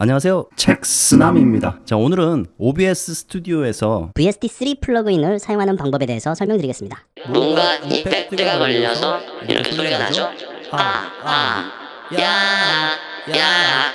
안녕하세요. 책스남입니다. 자, 오늘은 OBS 스튜디오에서 VST3 플러그인을 사용하는 방법에 대해서 설명드리겠습니다. 뭔가 이펙트가 걸려서 이렇게 소리가 나죠? 아, 아, 야, 야.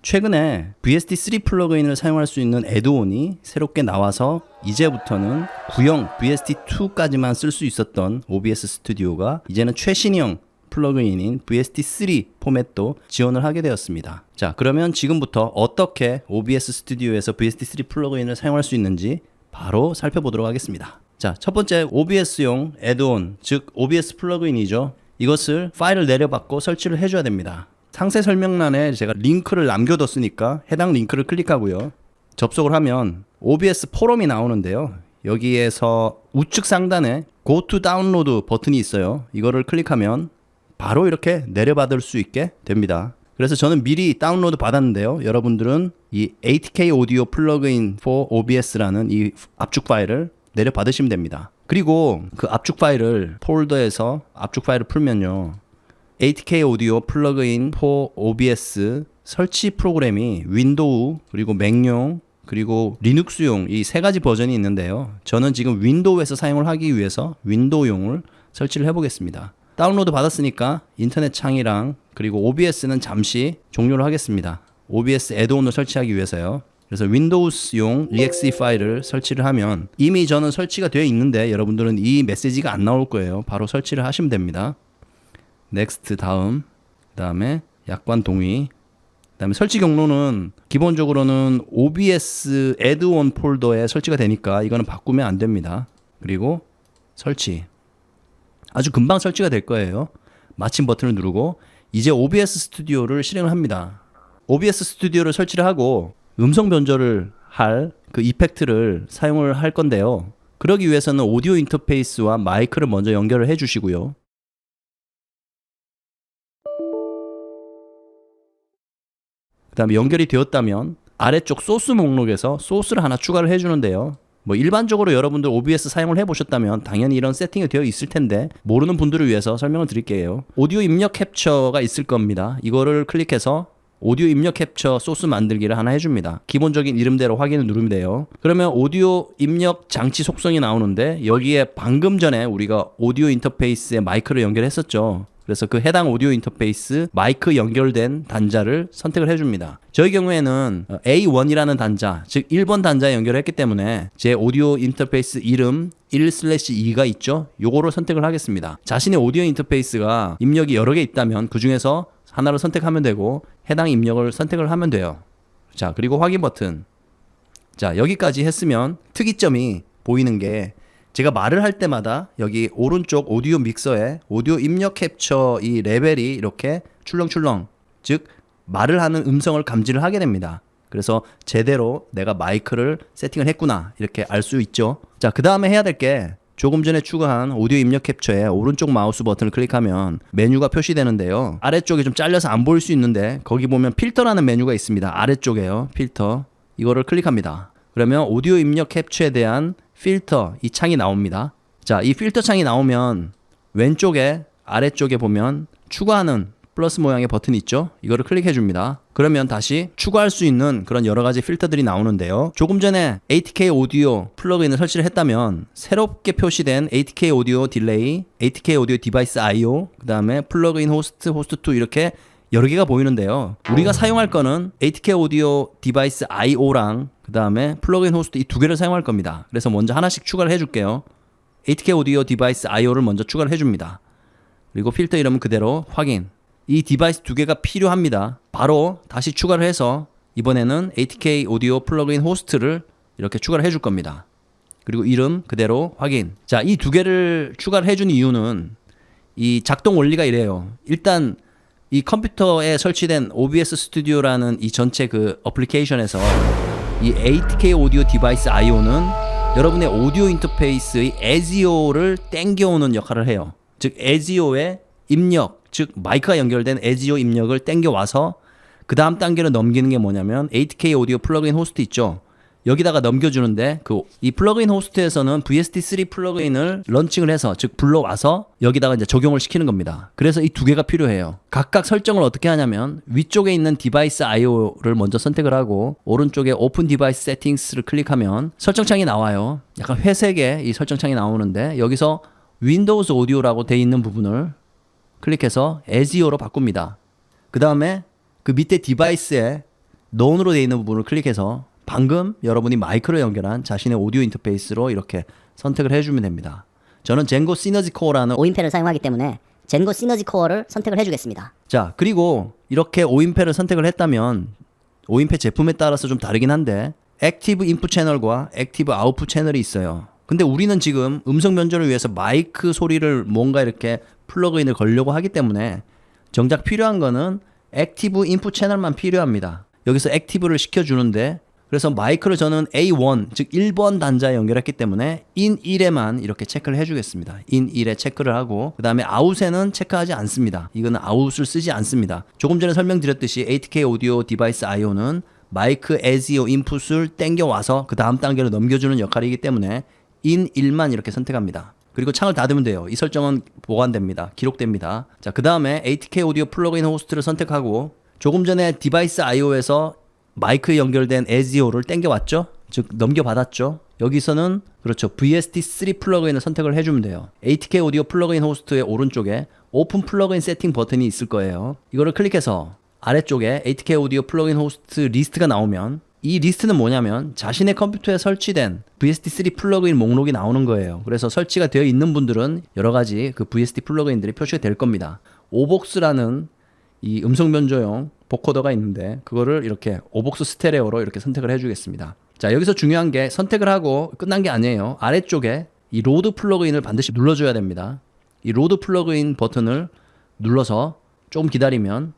최근에 VST3 플러그인을 사용할 수 있는 애드온이 새롭게 나와서 이제부터는 구형 VST2까지만 쓸 수 있었던 OBS 스튜디오가 이제는 최신형 플러그인인 VST3 포맷도 지원을 하게 되었습니다. 자, 그러면 지금부터 어떻게 OBS 스튜디오에서 VST3 플러그인을 사용할 수 있는지 바로 살펴보도록 하겠습니다. 자, 첫 번째 OBS용 애드온, 즉 OBS 플러그인이죠. 이것을 파일을 내려받고 설치를 해줘야 됩니다. 상세 설명란에 제가 링크를 남겨뒀으니까 해당 링크를 클릭하고요. 접속을 하면 OBS 포럼이 나오는데요. 여기에서 우측 상단에 Go to Download 버튼이 있어요. 이거를 클릭하면 바로 이렇게 내려받을 수 있게 됩니다. 그래서 저는 미리 다운로드 받았는데요. 여러분들은 이 8K 오디오 플러그인 for OBS라는 이 압축 파일을 내려 받으시면 됩니다. 그리고 그 압축 파일을 폴더에서 압축 파일을 풀면요. 8K 오디오 플러그인 for OBS 설치 프로그램이 윈도우 그리고 맥용 그리고 리눅스용 이 세 가지 버전이 있는데요. 저는 지금 윈도우에서 사용을 하기 위해서 윈도우용을 설치를 해보겠습니다. 다운로드 받았으니까 인터넷 창이랑 그리고 OBS는 잠시 종료를 하겠습니다. OBS 애드온을 설치하기 위해서요. 그래서 윈도우스용 exe 파일을 설치를 하면 이미 저는 설치가 되어 있는데 여러분들은 이 메시지가 안 나올 거예요. 바로 설치를 하시면 됩니다. 넥스트 다음 그다음에 약관 동의 그다음에 설치 경로는 기본적으로는 OBS 애드온 폴더에 설치가 되니까 이거는 바꾸면 안 됩니다. 그리고 설치 아주 금방 설치가 될 거예요. 마침 버튼을 누르고 이제 OBS 스튜디오를 실행을 합니다. OBS 스튜디오를 설치를 하고 음성 변조를 할 그 이펙트를 사용을 할 건데요. 그러기 위해서는 오디오 인터페이스와 마이크를 먼저 연결을 해 주시고요. 그 다음에 연결이 되었다면 아래쪽 소스 목록에서 소스를 하나 추가를 해 주는데요. 뭐 일반적으로 여러분들 OBS 사용을 해 보셨다면 당연히 이런 세팅이 되어 있을 텐데 모르는 분들을 위해서 설명을 드릴게요. 오디오 입력 캡처가 있을 겁니다. 이거를 클릭해서 오디오 입력 캡처 소스 만들기를 하나 해줍니다. 기본적인 이름대로 확인을 누르면 돼요. 그러면 오디오 입력 장치 속성이 나오는데 여기에 방금 전에 우리가 오디오 인터페이스에 마이크를 연결했었죠. 그래서 그 해당 오디오 인터페이스 마이크 연결된 단자를 선택을 해줍니다. 저희 경우에는 A1이라는 단자, 즉 1번 단자에 연결했기 때문에 제 오디오 인터페이스 이름 1/2가 있죠. 요거를 선택을 하겠습니다. 자신의 오디오 인터페이스가 입력이 여러 개 있다면 그 중에서 하나를 선택하면 되고 해당 입력을 선택을 하면 돼요. 자, 그리고 확인 버튼. 자, 여기까지 했으면 특이점이 보이는 게 제가 말을 할 때마다 여기 오른쪽 오디오 믹서에 오디오 입력 캡처 이 레벨이 이렇게 출렁출렁 즉 말을 하는 음성을 감지를 하게 됩니다. 그래서 제대로 내가 마이크를 세팅을 했구나 이렇게 알 수 있죠. 자, 그 다음에 해야 될 게 조금 전에 추가한 오디오 입력 캡처에 오른쪽 마우스 버튼을 클릭하면 메뉴가 표시되는데요. 아래쪽에 좀 잘려서 안 보일 수 있는데 거기 보면 필터라는 메뉴가 있습니다. 아래쪽에요. 필터. 이거를 클릭합니다. 그러면 오디오 입력 캡처에 대한 필터 이 창이 나옵니다. 자, 이 필터 창이 나오면 왼쪽에 아래쪽에 보면 추가하는 플러스 모양의 버튼이 있죠. 이거를 클릭해 줍니다. 그러면 다시 추가할 수 있는 그런 여러 가지 필터들이 나오는데요. 조금 전에 8K 오디오 플러그인을 설치를 했다면 새롭게 표시된 8K 오디오 딜레이, 8K 오디오 디바이스 IO, 그다음에 플러그인 호스트, 호스트 2 이렇게 여러 개가 보이는데요. 우리가 사용할 거는 8K 오디오 디바이스 IO랑 그 다음에 플러그인 호스트 이 두 개를 사용할 겁니다. 그래서 먼저 하나씩 추가를 해 줄게요. 8K 오디오 디바이스 IO를 먼저 추가를 해 줍니다. 그리고 필터 이름은 그대로 확인. 이 디바이스 두 개가 필요합니다. 바로 다시 추가를 해서 이번에는 8K 오디오 플러그인 호스트를 이렇게 추가를 해줄 겁니다. 그리고 이름 그대로 확인. 자, 이 두 개를 추가를 해준 이유는 이 작동 원리가 이래요. 일단 이 컴퓨터에 설치된 OBS 스튜디오라는 이 전체 그 어플리케이션에서 이 8K 오디오 디바이스 IO는 여러분의 오디오 인터페이스의 에지오를 땡겨오는 역할을 해요. 즉 에지오의 입력, 즉 마이크가 연결된 에지오 입력을 땡겨 와서 그 다음 단계로 넘기는 게 뭐냐면 8K 오디오 플러그인 호스트 있죠. 여기다가 넘겨주는데 그 이 플러그인 호스트에서는 VST3 플러그인을 런칭을 해서 즉 불러와서 여기다가 이제 적용을 시키는 겁니다. 그래서 이 두 개가 필요해요. 각각 설정을 어떻게 하냐면 위쪽에 있는 디바이스 IO를 먼저 선택을 하고 오른쪽에 오픈 디바이스 세팅스를 클릭하면 설정창이 나와요. 약간 회색의 이 설정창이 나오는데 여기서 윈도우즈 오디오라고 돼 있는 부분을 클릭해서 에지오로 바꿉니다. 그 다음에 그 밑에 디바이스에 논으로 되어 있는 부분을 클릭해서 방금 여러분이 마이크로 연결한 자신의 오디오 인터페이스로 이렇게 선택을 해주면 됩니다. 저는 젠고 시너지 코어라는 5인패를 사용하기 때문에 젠고 시너지 코어를 선택을 해주겠습니다. 자 그리고 이렇게 5인패를 선택을 했다면 5인패 제품에 따라서 좀 다르긴 한데 액티브 인풋 채널과 액티브 아웃풋 채널이 있어요. 근데 우리는 지금 음성 변조를 위해서 마이크 소리를 뭔가 이렇게 플러그인을 걸려고 하기 때문에 정작 필요한 거는 액티브 인풋 채널만 필요합니다. 여기서 액티브를 시켜주는데 그래서 마이크를 저는 A1 즉 1번 단자에 연결했기 때문에 in 1에만 이렇게 체크를 해주겠습니다. in 1에 체크를 하고 그 다음에 아웃에는 체크하지 않습니다. 이거는 아웃을 쓰지 않습니다. 조금 전에 설명드렸듯이 ATK 오디오 디바이스 IO는 마이크 에지오 인풋을 땡겨와서 그 다음 단계로 넘겨주는 역할이기 때문에 in 1만 이렇게 선택합니다. 그리고 창을 닫으면 돼요. 이 설정은 보관됩니다. 기록됩니다. 자, 그 다음에 ATK 오디오 플러그인 호스트를 선택하고 조금 전에 디바이스 IO에서 마이크에 연결된 에지오를 땡겨왔죠? 즉 넘겨받았죠? 여기서는 그렇죠. VST3 플러그인을 선택을 해주면 돼요. ATK 오디오 플러그인 호스트의 오른쪽에 오픈 플러그인 세팅 버튼이 있을 거예요. 이거를 클릭해서 아래쪽에 ATK 오디오 플러그인 호스트 리스트가 나오면 이 리스트는 뭐냐면 자신의 컴퓨터에 설치된 VST3 플러그인 목록이 나오는 거예요. 그래서 설치가 되어 있는 분들은 여러 가지 그 VST 플러그인들이 표시가 될 겁니다. 오복스라는 이 음성 변조용 보코더가 있는데 그거를 이렇게 오복스 스테레오로 이렇게 선택을 해주겠습니다. 자 여기서 중요한 게 선택을 하고 끝난 게 아니에요. 아래쪽에 이 로드 플러그인을 반드시 눌러줘야 됩니다. 이 로드 플러그인 버튼을 눌러서 조금 기다리면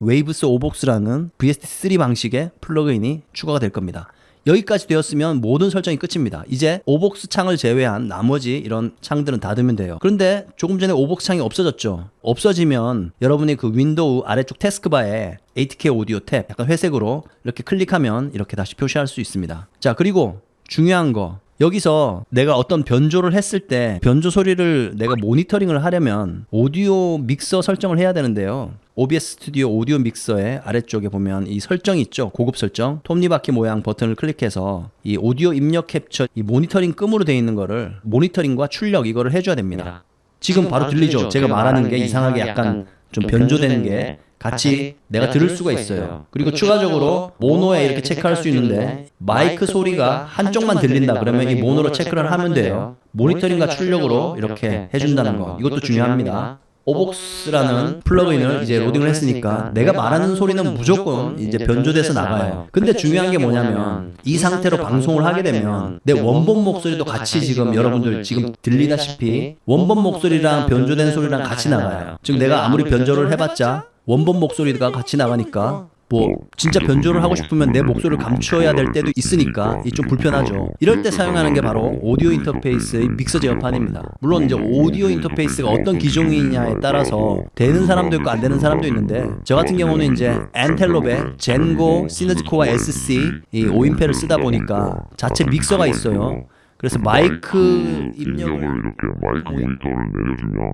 웨이브스 오복스라는 VST3 방식의 플러그인이 추가가 될 겁니다. 여기까지 되었으면 모든 설정이 끝입니다. 이제 오복스 창을 제외한 나머지 이런 창들은 닫으면 돼요. 그런데 조금 전에 오복스 창이 없어졌죠. 없어지면 여러분이 그 윈도우 아래쪽 태스크바에 ATK 오디오 탭 약간 회색으로 이렇게 클릭하면 이렇게 다시 표시할 수 있습니다. 자, 그리고 중요한 거 여기서 내가 어떤 변조를 했을 때 변조 소리를 내가 모니터링을 하려면 오디오 믹서 설정을 해야 되는데요. OBS 스튜디오 오디오 믹서의 아래쪽에 보면 이 설정이 있죠. 고급 설정. 톱니바퀴 모양 버튼을 클릭해서 이 오디오 입력 캡처 이 모니터링 끔으로 되어 있는 거를 모니터링과 출력 이거를 해줘야 됩니다. 지금 바로 들리죠. 제가 말하는 게 이상하게 약간 좀 변조되는 게 같이 내가 들을 수가 있어요. 그리고 추가적으로 모노에 이렇게 체크할 수 있는데 마이크 소리가 한쪽만 들린다 그러면 이 모노로 체크를 하면 돼요. 모니터링과 출력으로 이렇게 해준다는 거. 이것도 중요합니다. 오복스라는 플러그인을 이제 로딩을 했으니까 내가 말하는 소리는 무조건 이제 변조돼서 나가요. 근데 중요한 게 뭐냐면 이 상태로 방송을 하게 되면 내 원본 목소리도 같이 지금 여러분들 지금 들리다시피 원본 목소리랑 변조된 소리랑 같이 나가요. 즉 내가 아무리 변조를 해봤자 원본 목소리가 같이 나가니까 뭐 진짜 변조를 하고 싶으면 내 목소리를 감추어야 될 때도 있으니까 이 좀 불편하죠. 이럴 때 사용하는 게 바로 오디오 인터페이스의 믹서 제어판입니다. 물론 이제 오디오 인터페이스가 어떤 기종이냐에 따라서 되는 사람도 있고 안 되는 사람도 있는데 저 같은 경우는 이제 엔텔롭의 젠고 시너지코어 SC 이 5인패를 쓰다 보니까 자체 믹서가 있어요. 그래서 마이크 입력을 이렇게 마이크 모니터를 내려주면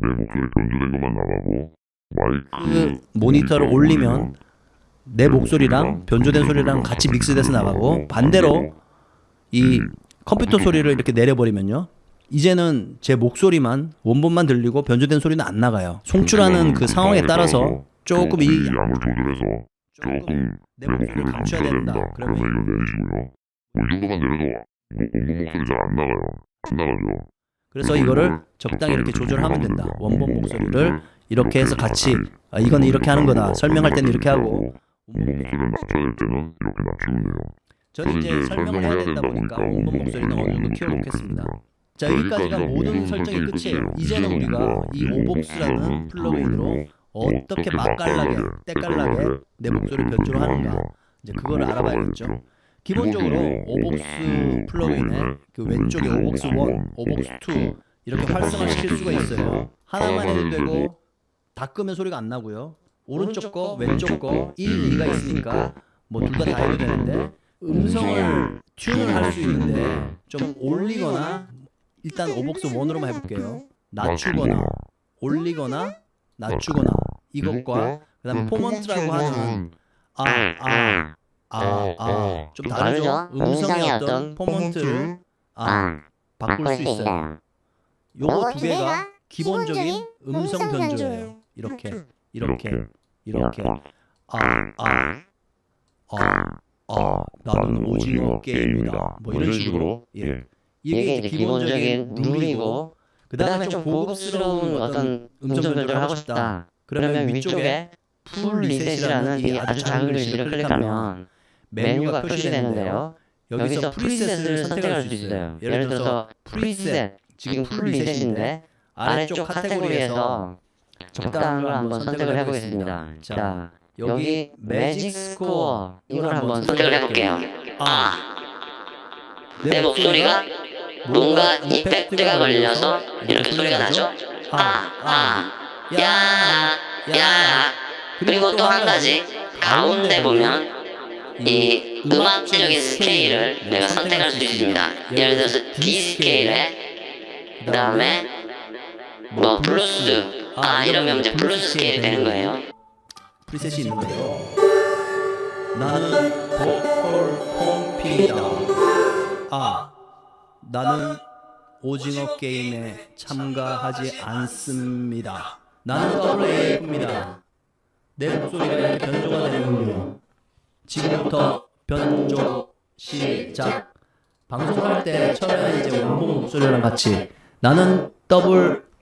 내 목소리 변조된 것만 나가고 마이크 그 모니터를 올리면 내 목소리랑 변조된 소리랑 같이 믹스돼서 나가고 반대로 이 컴퓨터 소리를 이렇게 내려버리면요. 이제는 제 목소리만 원본만 들리고 변조된 소리는 안 나가요. 송출하는 그 상황에 따라서 조금 이 양을 조절해서 조금 내내 목소리를 감춰야 된다. 그러면 이거 내리시고요. 뭐이 정도만 내려도 뭐 원본 목소리 잘 안 나가요. 안 나가죠. 그래서 이거를 적당히 이렇게 조절하면 된다. 원본 목소리를 이렇게 해서 같이 아, 이거는 이렇게 하는 거다. 설명할 때는 이렇게 하고 원본 목소리를 낮춰야 될 때는 이렇게 낮추면 돼요. 저는 이제 설명을 해야 된다 보니까 원본 목소리는 어느 정도 키워놓겠습니다. 자 여기까지가 모든 설정이 끝이에요. 이제는 우리가 이 오복스라는 플러그인으로 어떻게 맛깔나게 때깔나게 내 목소리 변조를 하는가 이제 그걸 알아봐야겠죠. 기본적으로 오복스 플러그인의 그 왼쪽에 오복스 1, 오복스 2 이렇게 활성화 시킬 수가 있어요. 하나만 해도 되고 다 끄면 소리가 안 나고요. 오른쪽 거, 왼쪽 거, 1, 2가 있으니까 뭐 둘 다 다 해도 되는데 음성을 튠을 할 수 있는데 좀 올리거나 일단 오복스 원으로만 해볼게요. 낮추거나 올리거나 낮추거나 이것과 그다음 포먼트라고 하는 아아아아 좀 다르죠. 다르죠? 음성의 어떤 포먼트를 아 바꿀 수 있어요. 요거 두 개가 기본적인 음성 변조예요. 이렇게 이렇게 이렇게 아아아 아, 나는 오징어 게임이다. 뭐 이런 식으로 예. 이게 이제 기본적인 룰이고 그 다음에 좀 고급스러운 어떤 음성 변조를 하고 싶다. 그러면 위쪽에 풀 리셋이라는 이 아주 작은 글씨를 클릭하면 메뉴가 표시되는데요. 여기서 프리셋을 선택할 수 있어요. 예를 들어서 프리셋 지금 풀 리셋인데 아래쪽 카테고리에서 적당한 걸 한번 선택을 해보겠습니다. 자 여기 매직 스코어 이걸 한번 선택을 해볼게요. 아, 내 목소리가 뭔가 이펙트가 걸려서 이렇게 소리가 나죠? 아, 아, 야, 야. 그리고 또 한 가지, 가운데 보면 이 음악적인 스케일을 내가 선택할 수 있습니다. 예를 들어서 D 스케일에, 그 다음에 뭐 블루스, 아, 이러면 이제 블루스 스케일이 되는 거예요. 프리셋이 있는데요. 나는 보컬 pompi다. 아, 나는 오징어 게임에 참가하지 않습니다. 나는 WAF입니다. 내 목소리가 이렇게 변조가 되는군요. 지금부터 변조 시작. 방송할 때 처음에 이제 원본 목소리랑 같이 나는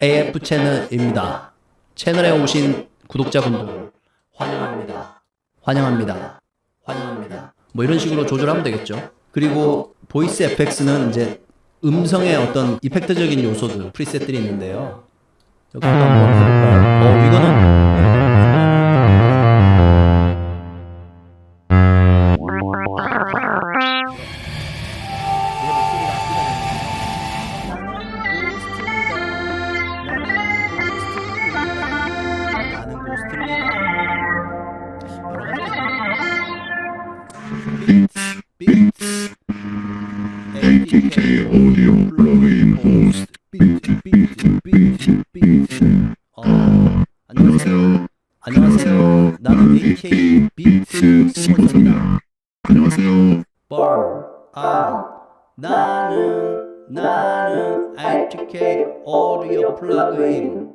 WAF 채널입니다. 채널에 오신 구독자분들 환영합니다. 환영합니다. 환영합니다. 뭐 이런 식으로 조절하면 되겠죠. 그리고 보이스 에펙스는 이제 음성의 어떤 이펙트적인 요소들, 프리셋들이 있는데요. 여기도 한번 해볼까요? 어, 이거는 ATK 오디오 플러그인 호스트 비트 비트 비트 비트 어, 안녕하세요 안녕하세요 나는 AK 비트 스몰입니다 안녕하세요. 아 나는 나는 ATK 오디오 플러그인